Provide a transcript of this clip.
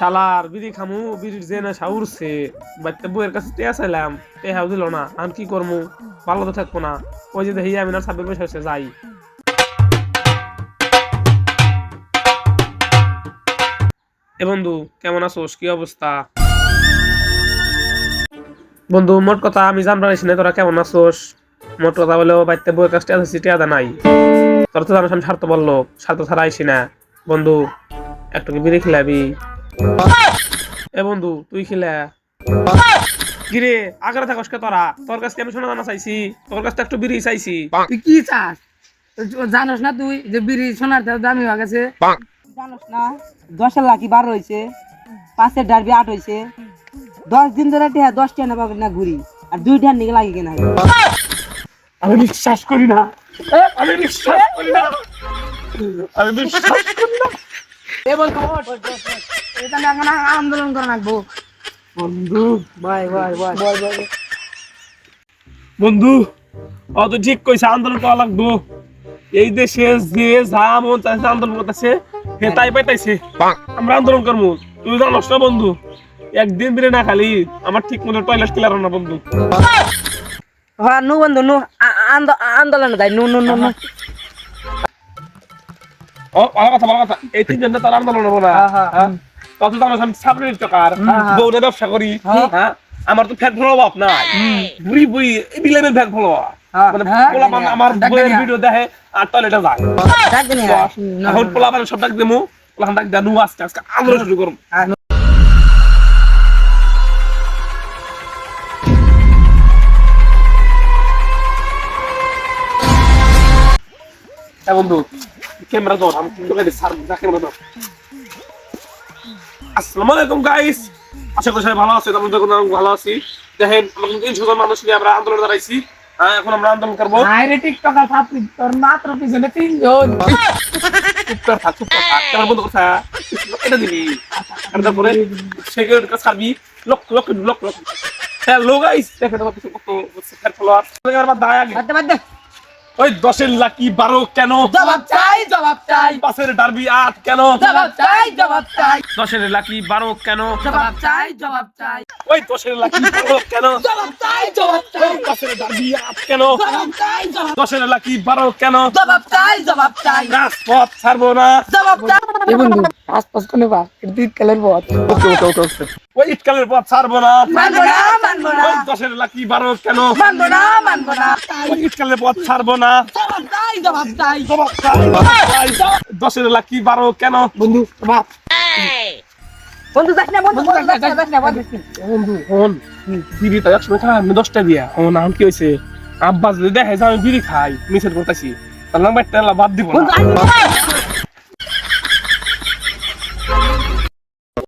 শালার বিড়ি খামু, বিড়ির যে না সাউরছে বাচ্চা বইয়ের কাছে টেয়া চাইলাম টেহাও দিল না, আমি কি করব ভালো তো থাকব না। ওই যে দেখি আমি না সাব্বির বসে বসে যাই। এ বন্ধু, কেমন আছোস? কি অবস্থা? বন্ধু, মোট কথা, আমি জানবার না, তোরা কেমন আছোস? মোট কথা বলে বাড়িতে বইয়ের কাছে টেয়া টেয়া দা নাই। তোরা তো জানিস আমি স্বার্থ বলল স্বার্থ ছাড়া আইসি না। বন্ধু, একটু বিড়ি খিলাবি? এ বন্ধু তুই খিলা। কিরে আগ্রা থাকস কে তোরা? তোর কাছে আমি শোনা জানা চাইছি। তোর কাছে তো একটু বিড়ি চাইছি। তুই কি চাস? জানোস না তুই যে বিড়ি সোনার দামি হয়ে গেছে? জানোস না দশের লাখি বার হয়েছে পাঁচের ডারবি আট হয়েছে দশ দিন ধরে টেহা দশ টেনা পাবে না ঘুরি আর দুই টেন নিকে লাগে কিনা আমি বিশ্বাস করি না আমি বিশ্বাস করি না। আমি বিশ্বাস করি না। এ বল খবর। এটা এখন আন্দোলন করে রাখব বন্ধু ভাই ভাই ভাই। বল বল বন্ধু ও ঠিক কইছে আন্দোলন করা লাগবো। এই দেশে যে যা মন চাইছে আন্দোলন করতেছে হে তাই পাইতাইছে। আমরা আন্দোলন করব। তুই জানোস না বন্ধু? একদিন দিনে না খালি আমার ঠিক মতো টয়লেট ক্লিয়ার না বন্ধু। হ্যাঁ নু বন্ধু নু। আন্দোলনে যাই। নু নু নু নু। ও ভালো কথা ভালো কথা। এই তিনজন তার আন্দোলন হব না। হ্যাঁ? কত জানোস আমি সাবরির টাকার বউনে ব্যবসা করি। হ্যাঁ। আমার তো ফ্যাট ফলো অভাব নাই। বুড়ি বুড়ি বিলামের ফ্যাট ফলো মানে হ্যাঁ, পোলা পান আমার বইয়ের। ভিডিও দেখে। আর টয়লেটে যায়। এখন পোলা পান সব ডাক দেমু। পোলা ডাক দেনু আজকে আজকে আন্দোলন শুরু করুন। হ্যাঁ। বন্ধু ক্যামেরা ধর আমি কিন্তু সার যা ক্যামেরা ধর। আসসালামু আলাইকুম গাইস আশা করি সবাই ভালো আছেন আমরা দেখুন ভালো আছি দেখেন তিনশো জন মানুষ নিয়ে আমরা আন্দোলন দাঁড়াইছি হ্যাঁ, এখন আমরা আন্দোলন করব হাইরে টিকটকার ছাত্রী তোর মাত্র পিছনে তিনজন কর থাক ক্যামেরা বন্ধ কর এটা দিবি আর তারপরে সিকিউরিটি কাজ ছাড়বি lock lock lock lock hello guys দেখেন আমার পিছনে কত ফলোয়ার আমার দায় আগে ওই দশের লাকি বারো কেন? জবাব চাই জবাব চাই। পাশের ডারবি আট কেন? জবাব চাই জবাব চাই। দশের লাকি বারো কেন? জবাব চাই জবাব চাই। ওই দশের লাকি বারো কেন? জবাব চাই জবাব চাই। পাশের ডারবি আট কেন? জবাব চাই জবাব দশের লাকি বারো কেন? জবাব চাই জবাব চাই। রাজপথ ছাড়বো না। জবাব চাই। এ বন্ধু আশপাশ কোনে বা তিন কালের পথ। ওকে ওকে ওকে ওই ইটকালের পথ ছাড়বো না মানবো না। দশের লাকি বারো কেন? মানবো না মানবো না। ওই পথ ছাড়বো না। জবাব চাই জবাব চাই জবাব চাই, জবাব চাই। দশের লাকি বারো কেন? বন্ধু বাপ। বন্ধু যাস না বন্ধু বন্ধু যাস না যাস না বন্ধু। বন্ধু হন বিড়ি তো একসময় খাই আমি দশটা দিয়া হন আম কি হয়েছে? আব্বা দেখে যে আমি বিড়ি খাই মিছিল করতেছি তাহলে আমার বাদ দিব না।